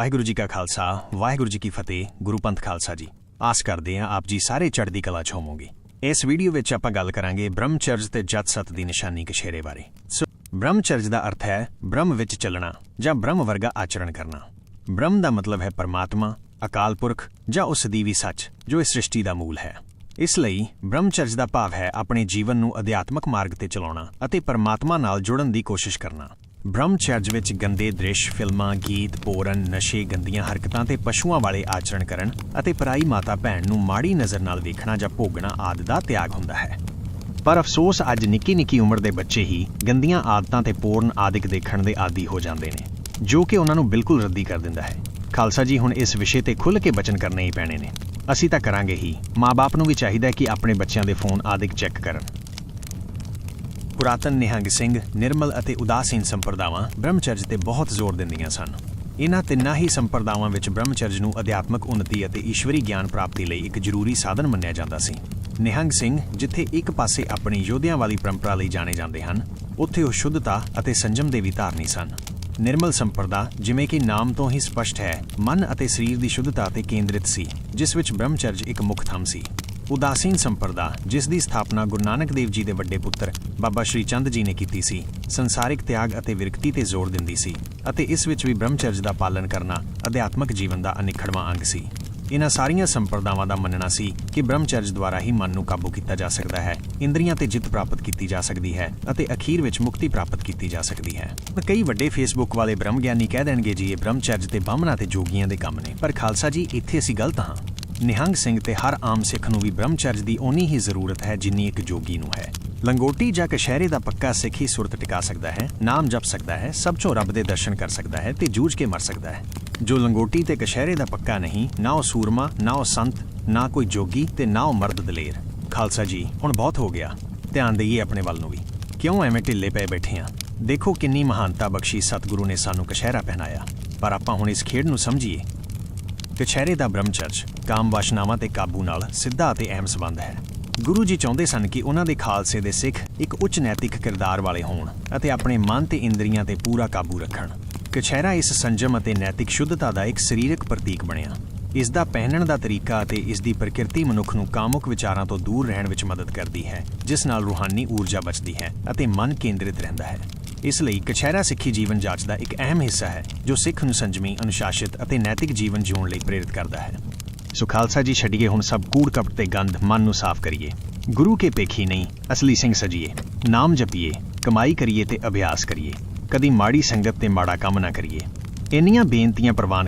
ਵਾਹਿਗੁਰੂ ਜੀ ਕਾ ਖਾਲਸਾ, ਵਾਹਿਗੁਰੂ ਜੀ ਕੀ ਫਤਿਹ, ਗੁਰੂ ਪੰਥ ਖਾਲਸਾ ਜੀ। ਆਸ ਕਰਦੇ ਹਾਂ ਆਪ ਜੀ ਸਾਰੇ ਚੜ੍ਹਦੀ ਕਲਾ ਚ ਹੋਵੋਗੇ। ਇਸ ਵੀਡੀਓ ਵਿੱਚ ਆਪਾਂ ਗੱਲ ਕਰਾਂਗੇ ਬ੍ਰਹਮਚਰਜ ਤੇ ਜਤ ਸਤ ਦੀ ਨਿਸ਼ਾਨੀ ਕਸ਼ੇਰੇ ਬਾਰੇ। ਸੋ, ਬ੍ਰਹਮਚਰਜ ਦਾ ਅਰਥ ਹੈ ਬ੍ਰਹਮ ਵਿੱਚ ਚੱਲਣਾ ਜਾਂ ਬ੍ਰਹਮ ਵਰਗਾ ਆਚਰਣ ਕਰਨਾ। ਬ੍ਰਹਮ ਦਾ ਮਤਲਬ ਹੈ ਪਰਮਾਤਮਾ, ਅਕਾਲ ਪੁਰਖ ਜਾਂ ਉਸ ਦੀ ਵੀ ਸੱਚ, ਜੋ ਇਸ ਸ੍ਰਿਸ਼ਟੀ ਦਾ ਮੂਲ ਹੈ। ਇਸ ਲਈ ਬ੍ਰਹਮਚਰਜ ਦਾ ਭਾਵ ਹੈ ਆਪਣੇ ਜੀਵਨ ਨੂੰ ਅਧਿਆਤਮਕ ਮਾਰਗ ਤੇ ਚਲਾਉਣਾ ਅਤੇ ਪਰਮਾਤਮਾ ਨਾਲ ਜੁੜਨ ਦੀ ਕੋਸ਼ਿਸ਼ ਕਰਨਾ। ਬ੍ਰਹਮਚਰਜ ਵਿੱਚ ਗੰਦੇ ਦ੍ਰਿਸ਼, ਫਿਲਮਾਂ, ਗੀਤ, ਪੋਰਨ, ਨਸ਼ੇ, ਗੰਦੀਆਂ ਹਰਕਤਾਂ ਤੇ ਪਸ਼ੂਆਂ ਵਾਲੇ ਆਚਰਣ ਕਰਨ ਅਤੇ ਪਰਾਈ ਮਾਤਾ ਭੈਣ ਨੂੰ ਮਾੜੀ ਨਜ਼ਰ ਨਾਲ ਵੇਖਣਾ ਜਾਂ ਭੋਗਣਾ ਆਦਿ ਦਾ ਤਿਆਗ ਹੁੰਦਾ ਹੈ। ਪਰ ਅਫਸੋਸ ਅੱਜ ਨਿੱਕੀ ਨਿੱਕੀ ਉਮਰ ਦੇ ਬੱਚੇ ਹੀ ਗੰਦੀਆਂ ਆਦਤਾਂ ਤੇ ਪੋਰਨ ਆਦਿਕ ਦੇਖਣ ਦੇ ਆਦੀ ਹੋ ਜਾਂਦੇ ਨੇ, ਜੋ ਕਿ ਉਹਨਾਂ ਨੂੰ ਬਿਲਕੁਲ ਰੱਦੀ ਕਰ ਦਿੰਦਾ ਹੈ। ਖਾਲਸਾ ਜੀ ਹੁਣ ਇਸ ਵਿਸ਼ੇ ਤੇ ਖੁੱਲ੍ਹ ਕੇ ਬਚਨ ਕਰਨੇ ਹੀ ਪੈਣੇ ਨੇ। ਅਸੀਂ ਤਾਂ ਕਰਾਂਗੇ ਹੀ। ਮਾਪੇ ਨੂੰ ਵੀ ਚਾਹੀਦਾ ਕਿ ਆਪਣੇ ਬੱਚਿਆਂ ਦੇ ਫੋਨ ਆਦਿਕ ਚੈੱਕ ਕਰਨ। ਪੁਰਾਤਨ ਨਿਹੰਗ ਸਿੰਘ, ਨਿਰਮਲ ਅਤੇ ਉਦਾਸੀਨ ਸੰਪਰਦਾਵਾਂ ਬ੍ਰਹਮਚਰਜ ਤੇ ਬਹੁਤ ਜ਼ੋਰ ਦਿੰਦੀਆਂ ਸਨ। ਇਹਨਾਂ ਤਿੰਨਾਂ ਹੀ ਸੰਪਰਦਾਵਾਂ ਵਿੱਚ ਬ੍ਰਹਮਚਰਜ ਨੂੰ ਅਧਿਆਤਮਕ ਉન્નਤੀ ਅਤੇ ਈਸ਼ਵਰੀ ਗਿਆਨ ਪ੍ਰਾਪਤੀ ਲਈ ਇੱਕ ਜ਼ਰੂਰੀ ਸਾਧਨ ਮੰਨਿਆ ਜਾਂਦਾ ਸੀ। ਨਿਹੰਗ ਸਿੰਘ ਜਿੱਥੇ ਇੱਕ ਪਾਸੇ ਆਪਣੀ ਯੋਧਿਆਂ ਵਾਲੀ ਪਰੰਪਰਾ ਲਈ ਜਾਣੇ ਜਾਂਦੇ ਹਨ, ਉੱਥੇ ਉਹ ਸ਼ੁੱਧਤਾ ਅਤੇ ਸੰਜਮ ਦੇ ਵੀ ਧਾਰਨੀ ਸਨ। ਨਿਰਮਲ ਸੰਪਰਦਾ ਜਿਵੇਂ ਕਿ ਨਾਮ ਤੋਂ ਹੀ ਸਪਸ਼ਟ ਹੈ, ਮਨ ਅਤੇ ਸਰੀਰ ਦੀ ਸ਼ੁੱਧਤਾ ਤੇ ਕੇਂਦਰਿਤ ਸੀ, ਜਿਸ ਵਿੱਚ ਬ੍ਰਹਮਚਰਜ ਇੱਕ ਮੁੱਖ ਥੰਮ ਸੀ। ਉਦਾਸੀਨ ਸੰਪਰਦਾ, ਜਿਸ ਦੀ ਸਥਾਪਨਾ ਗੁਰੂ ਨਾਨਕ ਦੇਵ ਜੀ ਦੇ ਵੱਡੇ ਪੁੱਤਰ, ਬਾਬਾ ਸ਼੍ਰੀ ਚੰਦ ਜੀ ਨੇ ਕੀਤੀ ਸੀ, ਸੰਸਾਰਿਕ ਤਿਆਗ ਅਤੇ ਵਿਰਕਤੀ ਤੇ ਜ਼ੋਰ ਦਿੰਦੀ ਸੀ ਅਤੇ ਇਸ ਵਿੱਚ ਵੀ ਬ੍ਰਹਮਚਰਜ ਦਾ ਪਾਲਣ ਕਰਨਾ ਅਧਿਆਤਮਕ ਜੀਵਨ ਦਾ ਅਨਿਖੜਵਾਂ ਅੰਗ ਸੀ। ਇਹਨਾਂ ਸਾਰੀਆਂ ਸੰਪਰਦਾਵਾਂ ਦਾ ਮੰਨਣਾ ਸੀ ਕਿ ਬ੍ਰਹਮਚਰਜ ਦੁਆਰਾ ਹੀ ਮਨ ਨੂੰ ਕਾਬੂ ਕੀਤਾ ਜਾ ਸਕਦਾ ਹੈ, ਇੰਦਰੀਆਂ ਤੇ ਜਿੱਤ ਪ੍ਰਾਪਤ ਕੀਤੀ ਜਾ ਸਕਦੀ ਹੈ ਅਤੇ ਅਖੀਰ ਵਿੱਚ ਮੁਕਤੀ ਪ੍ਰਾਪਤ ਕੀਤੀ ਜਾ ਸਕਦੀ ਹੈ। ਕਈ ਵੱਡੇ ਫੇਸਬੁੱਕ ਵਾਲੇ ਬ੍ਰਹਮ ਗਿਆਨੀ ਕਹਿ ਦੇਣਗੇ, ਜੀ, ਇਹ ਬ੍ਰਹਮਚਰਜ ਤੇ ਬਾਹਮਣਾ ਤੇ ਜੋਗੀਆਂ ਦੇ ਕੰਮ ਨੇ। ਪਰ ਖਾਲਸਾ ਜੀ, ਇੱਥੇ ਅਸੀਂ ਗਲਤ ਹਾਂ। ਨਿਹੰਗ ਸਿੰਘ ਤੇ ਹਰ ਆਮ ਸਿੱਖ ਨੂੰ ਵੀ ਬ੍ਰਹਮਚਰਜ ਦੀ ਓਨੀ ਹੀ ਜ਼ਰੂਰਤ ਹੈ ਜਿੰਨੀ ਇੱਕ ਜੋਗੀ ਨੂੰ ਹੈ। ਲੰਗੋਟੀ ਜਾਂ ਕਸ਼ਹਿਰੇ ਦਾ ਪੱਕਾ ਸਿੱਖ ਹੀ ਸੁਰਤ ਟਿਕਾ ਸਕਦਾ ਹੈ, ਨਾਮ ਜਪ ਸਕਦਾ ਹੈ, ਸਭ ਤੋਂ ਰੱਬ ਦੇ ਦਰਸ਼ਨ ਕਰ ਸਕਦਾ ਹੈ ਤੇ ਜੂਝ ਕੇ ਮਰ ਸਕਦਾ ਹੈ। ਜੋ ਲੰਗੋਟੀ ਤੇ ਕਸ਼ਹਿਰੇ ਦਾ ਪੱਕਾ ਨਹੀਂ, ਨਾ ਉਹ ਸੂਰਮਾ, ਨਾ ਉਹ ਸੰਤ, ਨਾ ਕੋਈ ਜੋਗੀ ਤੇ ਨਾ ਉਹ ਮਰਦ ਦਲੇਰ। ਖਾਲਸਾ ਜੀ, ਹੁਣ ਬਹੁਤ ਹੋ ਗਿਆ। ਧਿਆਨ ਦੇਈਏ ਆਪਣੇ ਵੱਲ ਨੂੰ ਵੀ। ਕਿਉਂ ਐਵੇਂ ਢਿੱਲੇ ਪਏ ਬੈਠੇ ਆ? ਦੇਖੋ ਕਿੰਨੀ ਮਹਾਨਤਾ ਬਖਸ਼ੀ ਸਤਿਗੁਰੂ ਨੇ ਸਾਨੂੰ ਕਸ਼ਹਿਰਾ ਪਹਿਨਾਇਆ। ਪਰ ਆਪਾਂ ਹੁਣ ਇਸ ਖੇਡ ਨੂੰ ਸਮਝੀਏ। ਕਛਹਿਰੇ ਦਾ ਬ੍ਰਹਮਚਰਜ ਕਾਮ ਵਾਸ਼ਨਾਵਾਂ ਤੇ ਕਾਬੂ ਨਾਲ ਸਿੱਧਾ ਅਤੇ ਅਹਿਮ ਸੰਬੰਧ ਹੈ। ਗੁਰੂ ਜੀ ਚਾਹੁੰਦੇ ਸਨ ਕਿ ਉਹਨਾਂ ਦੇ ਖਾਲਸੇ ਦੇ ਸਿੱਖ ਇੱਕ ਉੱਚ ਨੈਤਿਕ ਕਿਰਦਾਰ ਵਾਲੇ ਹੋਣ ਅਤੇ ਆਪਣੇ ਮਨ ਤੇ ਇੰਦਰੀਆਂ ਤੇ ਪੂਰਾ ਕਾਬੂ ਰੱਖਣ। ਕਛਹਿਰਾ ਇਸ ਸੰਜਮ ਅਤੇ ਨੈਤਿਕ ਸ਼ੁੱਧਤਾ ਦਾ ਇੱਕ ਸਰੀਰਕ ਪ੍ਰਤੀਕ ਬਣਿਆ। ਇਸ ਦਾ ਪਹਿਨਣ ਦਾ ਤਰੀਕਾ ਅਤੇ ਇਸ ਦੀ ਪ੍ਰਕਿਰਤੀ ਮਨੁੱਖ ਨੂੰ ਕਾਮੁਕ ਵਿਚਾਰਾਂ ਤੋਂ ਦੂਰ ਰਹਿਣ ਵਿੱਚ ਮਦਦ ਕਰਦੀ ਹੈ, ਜਿਸ ਨਾਲ ਰੂਹਾਨੀ ਊਰਜਾ ਬਚਦੀ ਹੈ ਅਤੇ ਮਨ ਕੇਂਦਰਿਤ ਰਹਿੰਦਾ ਹੈ। ਇਸ ਲਈ ਕਛਹਿਰਾ ਸਿੱਖੀ ਜੀਵਨ ਜਾਂਚ ਦਾ ਇੱਕ ਅਹਿਮ ਹਿੱਸਾ ਹੈ, ਜੋ ਸਿੱਖ ਨੂੰ ਸੰਜਮੀ, ਅਨੁਸ਼ਾਸਿਤ ਅਤੇ ਨੈਤਿਕ ਜੀਵਨ ਜਿਉਣ ਲਈ ਪ੍ਰੇਰਿਤ ਕਰਦਾ ਹੈ। ਸੋ ਖਾਲਸਾ ਜੀ, ਛੱਡੀਏ ਹੁਣ ਸਭ ਕੂੜ ਕਪਟ ਤੇ ਗੰਧ, ਮਨ ਨੂੰ ਸਾਫ਼ ਕਰੀਏ। ਗੁਰੂ ਕੇ ਪੇਖੀ ਨਹੀਂ, ਅਸਲੀ ਸਿੰਘ ਸਜੀਏ। ਨਾਮ ਜਪੀਏ, ਕਮਾਈ ਕਰੀਏ ਤੇ ਅਭਿਆਸ ਕਰੀਏ। ਕਦੀ ਮਾੜੀ ਸੰਗਤ ਤੇ ਮਾੜਾ ਕੰਮ ਨਾ ਕਰੀਏ। ਇੰਨੀਆਂ ਬੇਨਤੀਆਂ ਪ੍ਰਵਾਨ